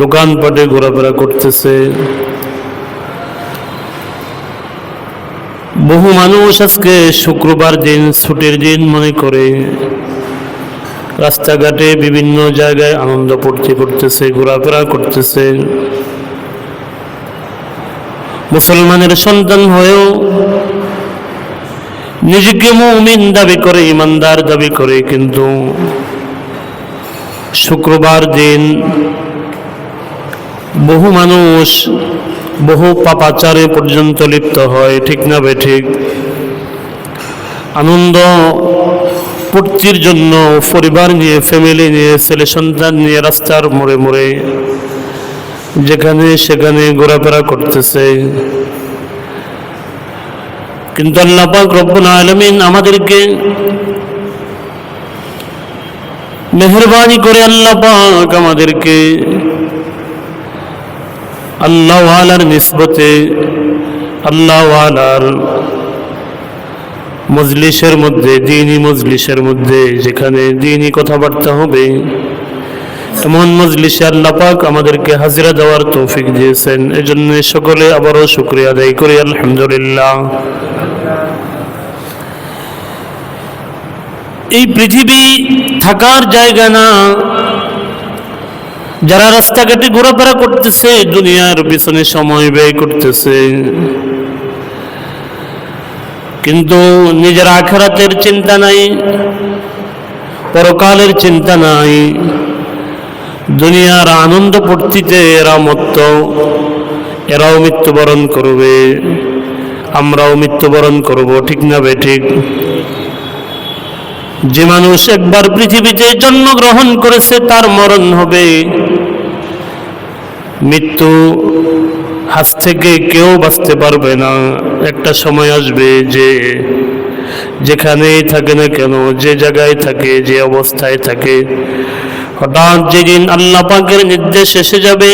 দোকানপাটে ঘোরাফেরা করতেছে। বহু মানুষ আজকে শুক্রবার দিন, ছুটির দিন মনে করে রাস্তাঘাটে বিভিন্ন জায়গায় আনন্দ ফুর্তি করতেছে, ঘোরাফেরা করতেছে। মুসলমানের সন্তান হয়েও নিজেকে মুমিন দাবি করে, ইমানদার দাবি করে, কিন্তু শুক্রবার দিন বহু মানুষ বহু পাপাচারে পর্যন্ত লিপ্ত হয়, ঠিক না বে ঠিক? আনন্দ পূর্তির জন্য পরিবার নিয়ে ফ্যামিলি নিয়ে, ছেলে সন্তান নিয়ে রাস্তার মোড়ে মোড়ে, যেখানে সেখানে ঘোরাফেরা করতেছে। কিন্তু আল্লাহ পাক রব্বুল আলামিন আমাদেরকে মেহরবানি করে আল্লাহ পাক আমাদেরকে আল্লাহ আলার নিসবতে আল্লাহ আলার মজলিসের মধ্যে দিনই মজলিসের মধ্যে, যেখানে দিনই কথাবার্তা হবে, এমন মজলিসে আল্লাহ পাক আমাদেরকে হাজিরা দেওয়ার তৌফিক দিয়েছেন। এজন্য সকলে আবারও শুক্রিয়া আদায় করি, আলহামদুলিল্লাহ। এই পৃথিবী থাকার জায়গা না যারা রাস্তাঘাটে ঘোরাফেরা করতেছে, দুনিয়ার পিছনে সময় ব্যয় করতেছে। কিন্তু নিজের আখেরাতের চিন্তা নাই, পরকালের চিন্তা নাই। দুনিয়ার আনন্দ পূর্তিতে এরা মত্ত, এরাও মৃত্যুবরণ করবে। আমরাও মৃত্যুবরণ করব, ঠিক না বে ঠিক? যে মানুষ একবার পৃথিবীতে জন্মগ্রহণ করেছে, তার মরণ হবে। মৃত্যু হাত থেকে কেউ বাঁচতে পারবে না। একটা সময় আসবে যে যেখানেই থাকে না কেন, যে জায়গায় থাকে, যে অবস্থায় থাকে, হঠাৎ যেদিন আল্লাহ পাকের নির্দেশ এসে যাবে,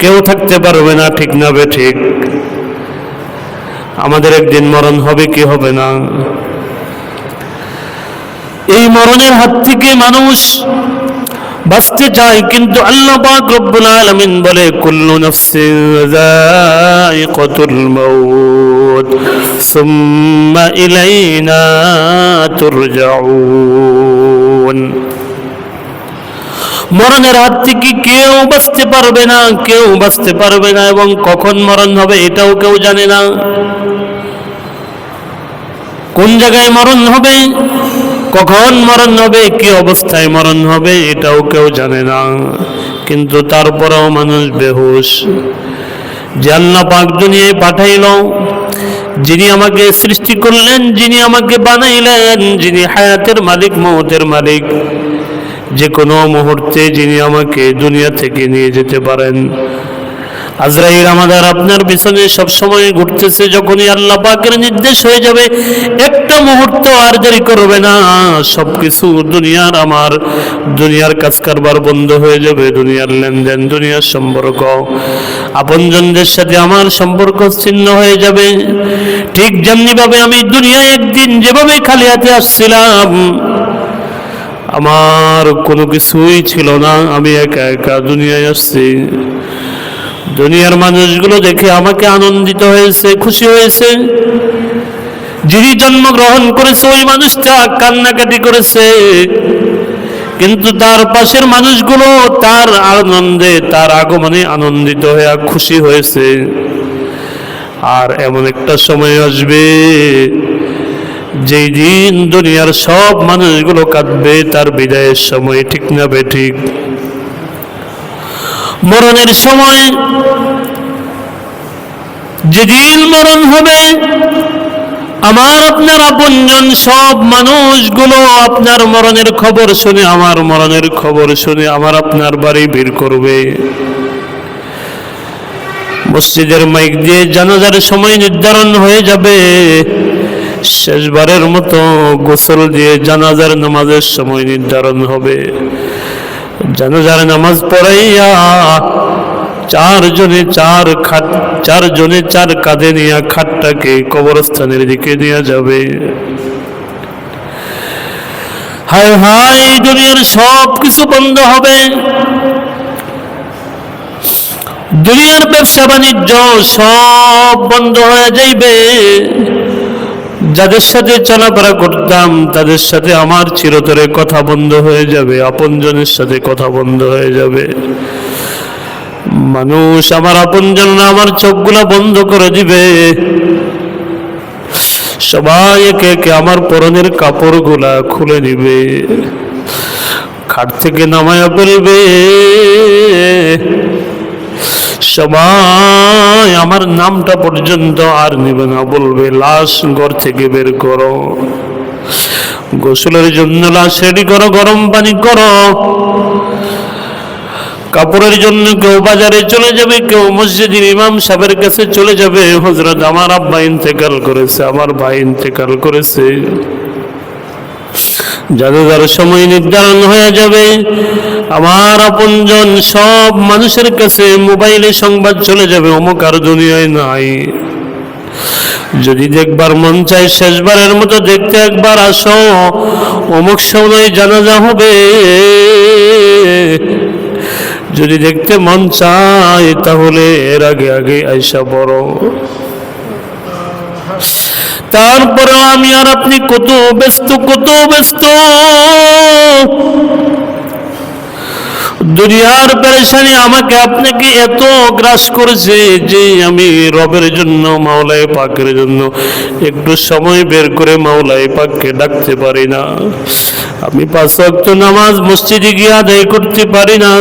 কেউ থাকতে পারবে না, ঠিক না বে ঠিক। আমাদের একদিন মরণ হবে, কি হবে না? এই মরণের হাত থেকে মানুষ বাঁচতে চায়, কিন্তু আল্লাহ পাক রব্বুল আলামিন বলে, কুল্লু নাফসিন যায়িকাতুল মাউত, সুম্মা ইলাইনা তুরজাউন. মরণের হাত থেকে কেউ বাঁচতে পারবে না, কেউ বাঁচতে পারবে না, এবং কখন মরণ হবে এটাও কেউ জানে না। কোন জায়গায় মরণ হবে? কখন মরণ হবে, কি অবস্থায় মরণ হবে, এটাও কেউ জানে না। কিন্তু তারপরেও মানুষ বেহুশ। যে আল্লাহ পাক দুনিয়ায় পাঠাইল, যিনি আমাকে সৃষ্টি করলেন, যিনি আমাকে বানাইলেন, যিনি হায়াতের মালিক, মহতের মালিক, যে কোনো মুহূর্তে যিনি আমাকে দুনিয়া থেকে নিয়ে যেতে পারেন। আজরাইল আমাদের আপনার পিছনে সব সময় ঘুরতেছে, যখনই আল্লাহ পাকের নির্দেশ হয়ে যাবে, একটা মুহূর্ত আর দেরি করবে না। সব কিছু দুনিয়ার আমার। দুনিয়ার কাজ কারবার বন্ধ হয়ে যাবে, দুনিয়ার লেনদেন, দুনিয়ার সম্পর্ক। আপনজনদের সাথে আমার সম্পর্ক ছিন্ন হয়ে যাবে। ঠিক যেমনিভাবে আমি দুনিয়ায় একদিন যেভাবে খালি হাতে আসছিলাম, আমার কোনো কিছুই ছিল না। আমি একা একা দুনিয়ায় আসছি। দুনিয়ার মানুষগুলো দেখে আমাকে আনন্দিত হয়েছে, খুশি হয়েছে। যিনি জন্মগ্রহণ করেছে, ওই মানুষটা কান্নাকাটি করেছে। কিন্তু তার পাশের মানুষগুলো তার আনন্দে, তার আগমনে আনন্দিত হয়ে খুশি হয়েছে। আর এমন একটা সময় আসবে, যেই দিন দুনিয়ার সব মানুষগুলো কাঁদবে, তার বিদায়ের সময় ঠিক না বে ঠিক। মরণের সময় যেদিন মরণ হবে, আমার আপনার আপনজন সব মানুষগুলো আপনার মরণের খবর শুনে, আমার মরণের খবর শুনে আমার আপনার বাড়ি বের করবে। মসজিদের মাইক দিয়ে জানাজার সময় নির্ধারণ হয়ে যাবে। শেষবারের মতো গোসল দিয়ে জানাজার নামাজের সময় নির্ধারণ হবে। জানাজার নামাজ পড়াইয়া, চারজনে চার খাট, চারজনে চার কাঁধে নিয়ে খাটটাকে কবরস্থানের দিকে নিয়ে যাবে। হায় হায় দুনিয়ার সব কিছু বন্ধ হবে। দুনিয়ার ব্যবসা বাণিজ্য সব বন্ধ হয়ে যাইবে। যাদের সাথে চলাফেরা করতাম, তাদের সাথে আমার চিরতরে কথা বন্ধ হয়ে যাবে, আপনজনের সাথে কথা বন্ধ হয়ে যাবে। মানুষ আমার আপনজনরা আমার চোখগুলা বন্ধ করে দিবে। সবাই একে একে আমার পরনের কাপড়গুলা খুলে দিবে। খাট থেকে নামায়া ফেলবে সবাই আমার নামটা পর্যন্ত আর নিবে না, বলবে, লাশ ঘর থেকে বের করো। গোসলের জন্য লাশ রেডি করো, গরম পানি করো। কাপড়ের জন্য কেউ বাজারে চলে যাবে, কেউ মসজিদের ইমাম সাহেবের কাছে চলে যাবে। হজরত আমার আব্বা ইন্তেকাল করেছে, আমার ভাই ইন্তেকাল করেছে। যাদের সময় নির্ধারণ হয়ে যাবে। আমার আপনজন সব মানুষের কাছে মোবাইলে সংবাদ চলে যাবে, অমুক আর দুনিয়ায় নাই। যদি দেখবার মন চাই শেষবারের মতো দেখতে একবার আসো, অমুক সময় জানাজা হবে। যদি দেখতে মন চায় তাহলে এর আগে আগে আইসা বড় তারপরেও আমি আর আপনি কত ব্যস্ত কত ব্যস্ত? দুনিয়ার পেরেশানি আমাকে, আপনাকে এত গ্রাস করেছে যে আমি রবের জন্য মাওলাই পাকের জন্য একটু সময় বের করে মাওলাই পাককে ডাকতে পারি না। আমি পাঁচ ওয়াক্ত নামাজ মসজিদে গিয়ে আদায় করতে পারি না।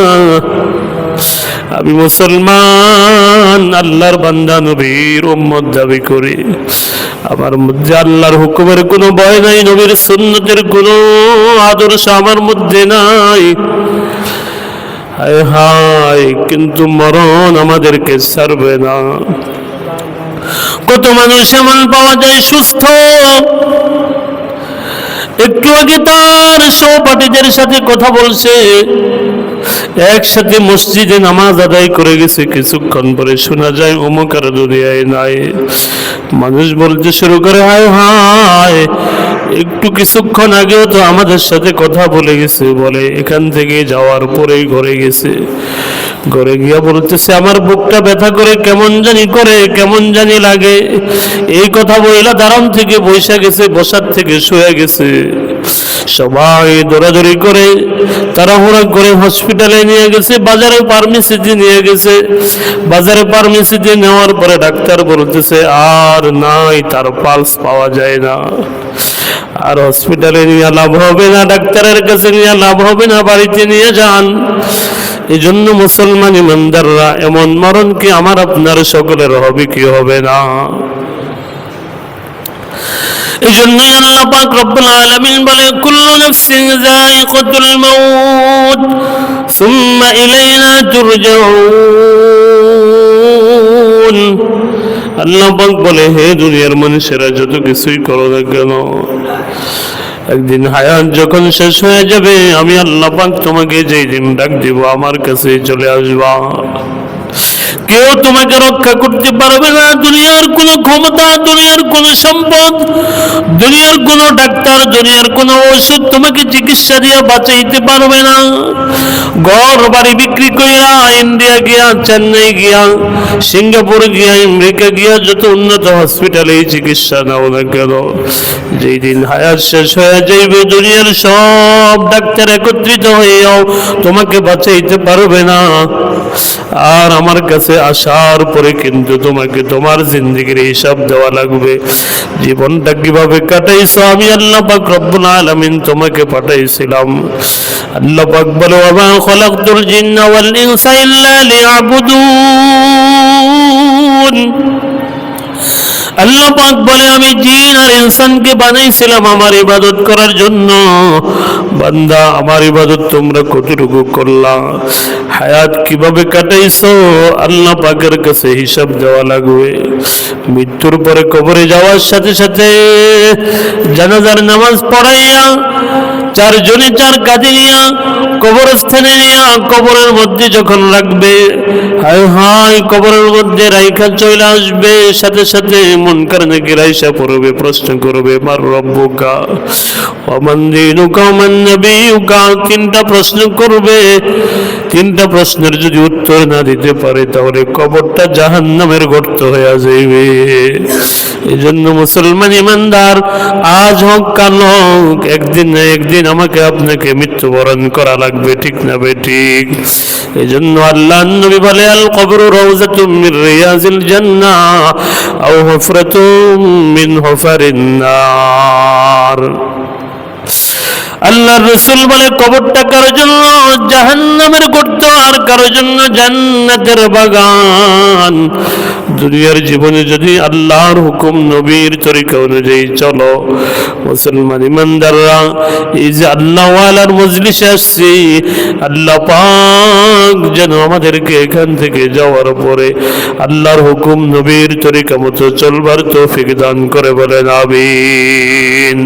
আমি মুসলমান, আল্লাহর বান্দা, নবীর উম্মত দাবি করি। আমার মধ্যে আল্লাহর হুকুমের কোনো ভয় নাই, নবীর সুন্নতের কোনো আদর্শ আমার মধ্যে নাই। হায় হায়, কিন্তু মরণ আমাদেরকে ছাড়বে না। কত মানুষ এমন পাওয়া যায় সুস্থ। একটু আগে তার সহপাঠীদের সাথে কথা বলছে। একসাথে মসজিদে নামাজ আদায় করে গেছে। কিছুক্ষণ পরে শোনা যায় অমুক আর দুনিয়ায় নাই। মানুষ বলতে শুরু করে হায় হায় একটু কিছুক্ষণ আগেও তো আমাদের সাথে কথা বলে গেছে, বলে এখান থেকে যাওয়ার পরেই ঘরে গেছে। ঘরে গিয়া বলতেছে, আমার বুকটা ব্যথা করে কেমন জানি করে, কেমন জানি লাগে। এই কথা বইলা দারণ থেকে বৈশা গেছে, বসার থেকে শুয়ে গেছে। সবাই দৌড়াদৌড়ি করে, তাড়াহুড়া করে হসপিটালে নিয়ে গেছে, বাজারে ফার্মেসিতে নিয়ে গেছে। বাজারে ফার্মেসিতে নেওয়ার পরে ডাক্তার বলতেছে, আর নাই, তার পালস পাওয়া যায় না। আর হসপিটালে নিয়ে লাভ হবে না, ডাক্তারের কাছে নিয়ে লাভ হবে না, বাড়িতে নিয়ে যান। এই জন্য মুসলমান ইমানদাররা এমন মরণ কি আমার আপনার সকলের হবে, কি হবে না? এই জন্যই আল্লাহ পাক রব্বুল আলামিন বলে, কুল্লু নাফসিন যায়িকাতুল মাউত, সুম্মা ইলাইনা তুরজাউন। আল্লাহ পাক বলে, হে দুনিয়ার মানুষেরা, যত কিছুই করো না কেন, একদিন হায়াত যখন শেষ হয়ে যাবে, আমি আল্লাহ পাক তোমাকে যেই দিন ডাক দিব, আমার কাছে চলে আসবা। কেউ তোমাকে রক্ষা করতে পারবে না। দুনিয়ার কোনো ক্ষমতা, দুনিয়ার কোনো সম্পদ, দুনিয়ার কোনো ডাক্তার, দুনিয়ার কোনো ওষুধ তোমাকে চিকিৎসা দিয়ে বাঁচাইতে পারবে না। ঘর বাড়ি বিক্রি কইরা ইন্ডিয়া গিয়া, চেন্নাই গিয়া, সিঙ্গাপুর গিয়া, আমেরিকা গিয়া, যত উন্নত হসপিটালে চিকিৎসা নাও না কেন? যেই দিন হায়াত শেষ হয়ে যাইবে, দুনিয়ার সব ডাক্তার একত্রিত হইয়াও তোমাকে বাঁচাইতে পারবে না। আর আমার কাছে আসার পরে কিন্তু তোমাকে তোমার জিন্দগির হিসাব দেওয়া লাগবে। জীবনটা কীভাবে কাটাইছো? আমি আল্লাহ পাক রব্বুল আলামিন তোমাকে পাঠাইছিলাম। আল্লাহ পাক বলে, ওয়া খলাকতুল জিন্না ওয়াল ইনসা ইল্লা আল্লাহ পাক বলে, আমি জিন আর ইনসানকে বানাইছিলাম আমার ইবাদত করার জন্য। বান্দা, আমার ইবাদত তোমরা কতটুকু করলা? হায়াত কীভাবে কাটাইছো? আল্লাহ পাকের কাছে হিসাব দেওয়া লাগবে। মৃত্যুর পরে কবরে যাওয়ার সাথে সাথে জানাজার নামাজ পড়াইয়া চারজনে চার কাজে নিয়া কবরস্থানে নিয়া কবরের মধ্যে যখন রাখবে, হায় হায়, কবরের মধ্যে রাইখা চলে আসবে, সাথে সাথে মন কার নাকি রাইসা পড়বে, প্রশ্ন করবে, মার রব্বুকা অমান দিনুকা অমান নবীকা তিনটা প্রশ্ন করবে। তিনটা প্রশ্নের যদি উত্তর না দিতে পারে, তাহলে কবরটা জাহান নামের গর্ত হয়ে যাইবে। এই জন্য মুসলমান ইমানদার, আজ হোক, কাল হোক, একদিন না একদিন আমাকে আপনাকে মৃত্যুবরণ করা লাগবে, ঠিক না বে ঠিক? এই জন্য আল্লাহ নবী বলে আল কবর রওজাতুম মির রিয়াজিল জান্নাহ, আও আল্লাহর রসুল বলে কবরটা কারোর জন্য? জাহান্নামের গর্ত আর কারোর জন্য? জান্নাতের বাগান। দুনিয়ার জীবনে যদি আল্লাহর হুকুম নবীর তরিকা অনুযায়ী চলো, মুসলমান ইমানদাররা, এই যে আল্লাহওয়ালার মজলিসে আসছি, আল্লাহ পাক যেন আমাদেরকে এখান থেকে যাওয়ার পরে আল্লাহর হুকুম নবীর তরিকা মতো চলবার তৌফিক দান করে বলেন, আমিন।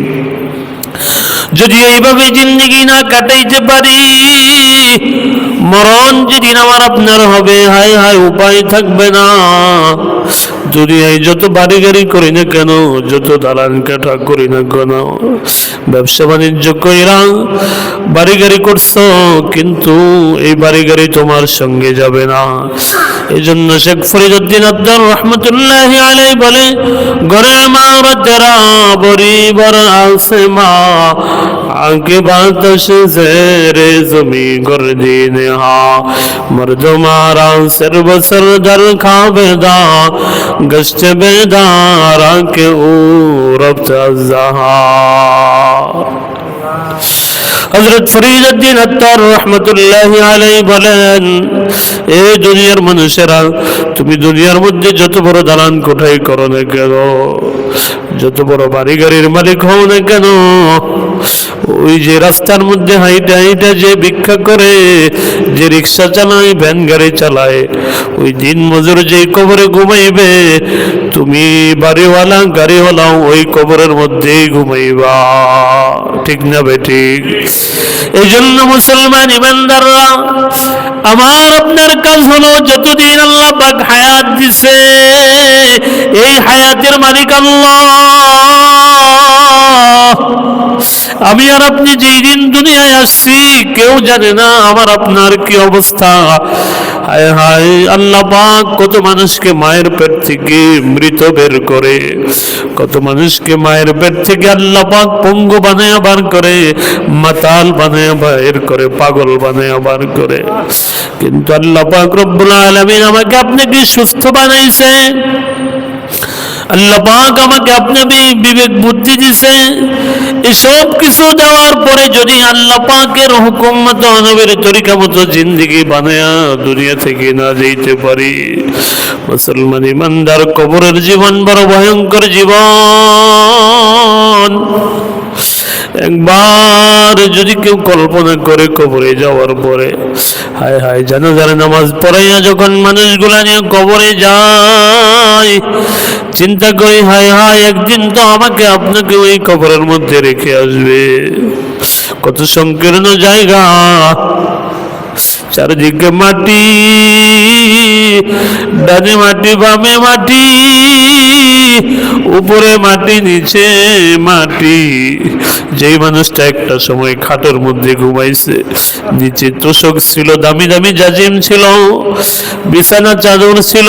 যদি এইভাবে জিন্দগি না কাটাইতে পারি মরণ যেদিন আমার আপনার হবে, হায় হায় উপায় থাকবে না। দুনিয়ায় যত বাড়ি গাড়ি করি না কেন, যত দালান কাটা করি না কেন, ব্যবসা বাণিজ্য কইরা বাড়ি গাড়ি করছ, কিন্তু এই বাড়ি গাড়ি তোমার সঙ্গে যাবে না। এই জন্য শেখ ফরিদুদ্দিন আব্দুর রহমতুল্লাহ আলাই বলে ঘরে আমার তেরা বরিবর আছে মা আগে বাতাস জেরে জমি গর্দিন হা মর্দ মারা সর বসর দর খাবেদা গশ্ত বেদার কে ও রব্ত জাহা হজরত ফরিদুদ্দিন আত্মার রহমতুল্লাহ আলাই বলেন এ দুনিয়ার মানুষেরা তুমি দুনিয়ার মধ্যে যত বড় দালান কোঠাই করো না কেন যত বড় বাড়ি গাড়ির মালিক হও না কেন ওই যে রাস্তার মধ্যে হাইটা হাইটা যে ভিক্ষা করে, যে রিক্সা চালায়, ভ্যান গাড়ি চালায়, ওই দিন মজুর যে কবরে ঘুমাইবে, তুমি বাড়িওয়ালা, গাড়িওয়ালা ওই কবরের মধ্যেই ঘুমাইবা। ঠিক না বে ঠিক? এই জন্য মুসলমান ইমানদাররা, আমার আপনার কাজ হলো যতদিন আল্লাহ পাক হায়াত দিছে, এই হায়াতের মালিক আল্লাহ। আমি আর আপনি যেই দিন দুনিয়ায় আসছি, কেউ জানে না আমার আপনার কি অবস্থা। হায় হায়, আল্লাহ কত মানুষকে মায়ের পেট থেকে মৃত বের করে, কত মানুষকে মায়ের পেট থেকে আল্লাহ পাক পঙ্গু বানায় বার করে, মাতাল বানায় বের করে, পাগল বানায় বার করে। কিন্তু আল্লাহ পাক রব্বুল আলামিন আমাকে আপনাকে সুস্থ বানাইছে? আল্লাহ পাক আমাকে আপনাকে বিবেক বুদ্ধি দিছে। এসব কিছু দেওয়ার পরে যদি আল্লাহ পাকের হুকুম মতো নবীর তরিকা মতো জিন্দিগি বানায়া দুনিয়া থেকে না যেতে পারি। মুসলমান ইমানদার, কবরের জীবন বড় ভয়ঙ্কর জীবন। একবার যদি কেউ কল্পনা করে কবরে যাওয়ার পরে, হায় হায় জানো জানে নামাজ পড়াইয়া যখন মানুষগুলা নিয়ে কবরে যায় চিন্তা করি, হায় হায়, একদিন তো আমাকে আপনাকে ওই কবরের মধ্যে রেখে আসবে। কত সংকীর্ণ জায়গা। চারিদিকে মাটি, ডানে মাটি, বামে মাটি, উপরে মাটি, নিচে মাটি। যেই মানুষটা একটা সময় খাটের মধ্যে ঘুমাইছে, নিচে তোষক ছিল, দামি দামি জাজিম ছিল, বিছানা চাদর ছিল,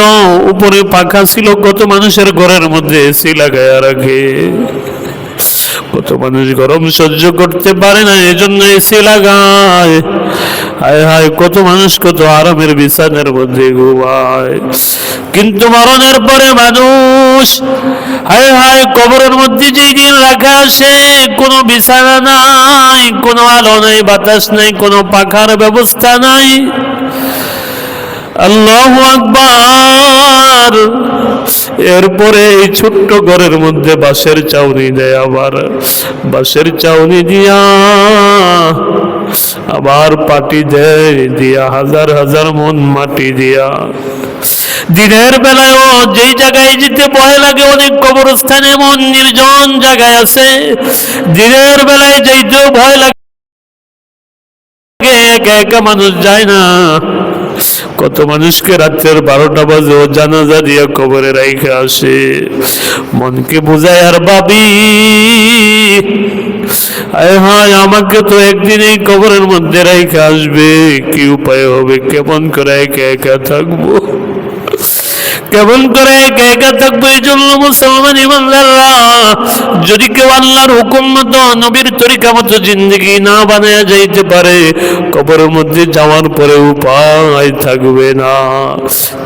উপরে পাখা ছিল, কত মানুষের ঘরের মধ্যে এসি লাগায়া রাখে। কত মানুষ গরম সহ্য করতে পারে না, এজন্য এসি লাগায়। হায় হায়, কত মানুষ, কত আরামের বিছানের মধ্যে ঘুমায়। কিন্তু মরণের পরে মানুষ, হায় হায়, কবরের মধ্যে যেই দিন রাখা আসে, কোনো বিছানা নাই, কোনো আলো নাই, বাতাস নাই, কোনো পাখার ব্যবস্থা নাই। আল্লাহ আকবার। এরপরে এই ছোট্ট ঘরের মধ্যে বাঁশের চাউনি দেয় আবার বাঁশের চাউনি দিয়া আবার পাটি দেয়, দিয়া হাজার হাজার মন মাটি দিয়া। দিনের বেলায় ও যেই জায়গায় যেতে ভয় লাগে, অনেক কবরস্থানে এমন নির্জন জায়গায় আছে। দিনের বেলায় যেতেও ভয় লাগে, একা একা মানুষ যায় না। কত মানুষকে রাত্রের বারোটা বাজে ও জানাজা দিয়ে কবরে রাইখে আসে। মনকে বুঝায় আর আয় হায়, আমাকে তো একদিন এই কবরের মধ্যে রেখে আসবে। কি উপায় হবে? কেমন করে একা একা থাকব? কেমন করে একা একা থাকব এই জন্য মুসলমান ইমানদাররা? যদি কেউ আল্লাহর হুকুম মতো নবীর তরিকা মতো জিন্দগি না বানায় যাইতে পারে, কবরের মধ্যে যাওয়ার পরে উপায় থাকবে না।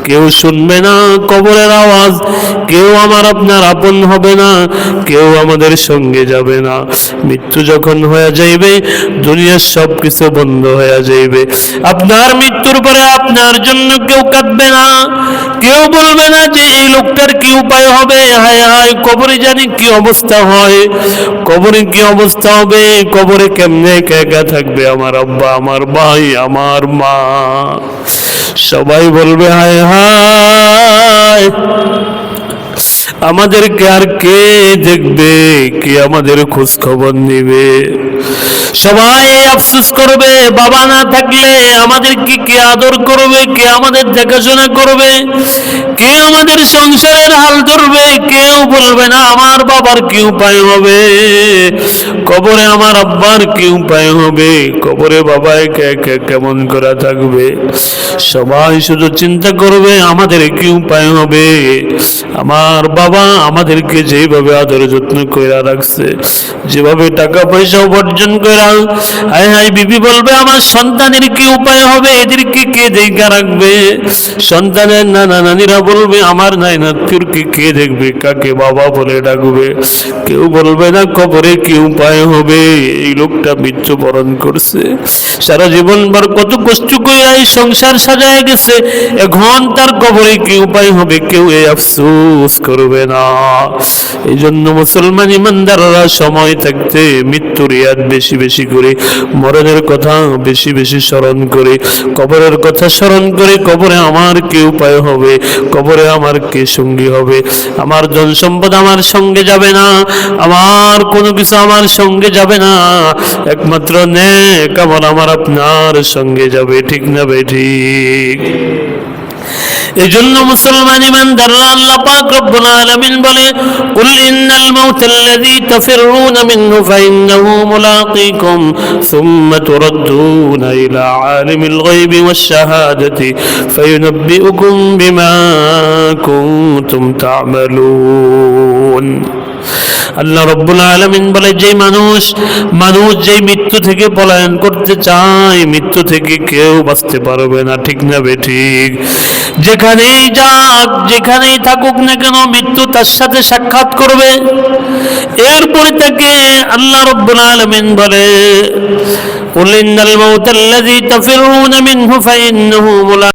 কেউ শুনবে না কবরের আওয়াজ, কেউ আমার আপনার আপন হবে না, কেউ আমাদের সঙ্গে যাবে না। মৃত্যু যখন হয়ে যাইবে, দুনিয়ার সব কিছু বন্ধ হয়ে যাইবে। আপনার মৃত্যুর পরে আপনার জন্য কেউ কাঁদবে না। কেউ বলবে না যে এই লোকটার কি উপায় হবে? হায় হায়, কবরে জানি কি অবস্থা হয়। কবরে কি অবস্থা হবে? কবরে কেমনে একা থাকবে আমার আব্বা, আমার ভাই, আমার মা? সবাই বলবে, হায় হায়। আমাদেরকে আর কে দেখবে? কে আমাদের খোঁজ খবর নিবে? সবাই আফসোস করবে, বাবা না থাকলে আমাদেরকে কে আদর করবে? কে আমাদের দেখাশোনা করবে? কে আমাদের সংসারের হাল ধরবে? কেউ বলবে না, আমার বাবার কি উপায় হবে? কবরে আমার আব্বার কি উপায় হবে? কবরে বাবা একে একে কেমন করে থাকবে? সবাই শুধু চিন্তা করবে, আমাদের কি উপায় হবে? আমার বাবা আমাদেরকে যেভাবে আদর যত্ন করে রাখছে, যেভাবে টাকা পয়সা উপার্জন করে হায় হায় বিবি বলবে, আমার সন্তানের কি উপায় হবে? এদেরকে কে দেখা রাখবে? সন্তানের নানা নানিরা বলবে, আমার নাই নাতিরকে কে দেখবে? কাকে বাবা বলে ডাকবে? কেউ বলবে, না, কবরে কি উপায় হবে? এই লোকটা মৃত্যুবরণ করছে। সারা জীবনবার কত কষ্ট করে এই সংসার সাজায় গেছে, এখন তার কবরে কি উপায় হবে? কেউ এই আফসোস করবে না। এই জন্য মুসলমান ইমানদাররা সময় থাকতে মৃত্যুর ইয়াদ বেশি বেশি করে, মরণের কথা বেশি বেশি স্মরণ করে, কবরের কথা স্মরণ করে কবরে আমার কি উপায় হবে? কবরে আমার কে সঙ্গী হবে? আমার ধন সম্পদ আমার সঙ্গে যাবে না। আমার কোনো কিছু আমার সঙ্গে যাবে না। একমাত্র নে আমার আমার আপনার সঙ্গে যাবে। ঠিক না বে ঠিক। এই জন্য মুসলমান ইমানদাররা আল্লাহ পাক রব্বুল আলামিন বলে কুল ইন্নাল মাউত আল্লাযী তাফিরুনা মিনহু ফাইন্নাহু মুলাকীকুম সুম্মা তুরাদ্দুনা ইলা আলিমিল গায়বি ওয়াশ শাহাদাতি ফায়ুনাব্বিউকুম বিমা কুনতুম তা'মালুন আল্লাহ রব্বুল আলমিন বলে যে মানুষ মানুষ যে মৃত্যু থেকে পলায়ন করতে চায় মৃত্যু থেকে কেউ বাঁচতে পারবে না ঠিক না বে ঠিক যেখানেই যাক যেখানেই থাকুক না কেন মৃত্যু তার সাথে সাক্ষাৎ করবে এরপরে তাকে আল্লাহ রব্বুল আলমিন বলে قل إن الموت الذي تفرون منه فإنه ملاقيكم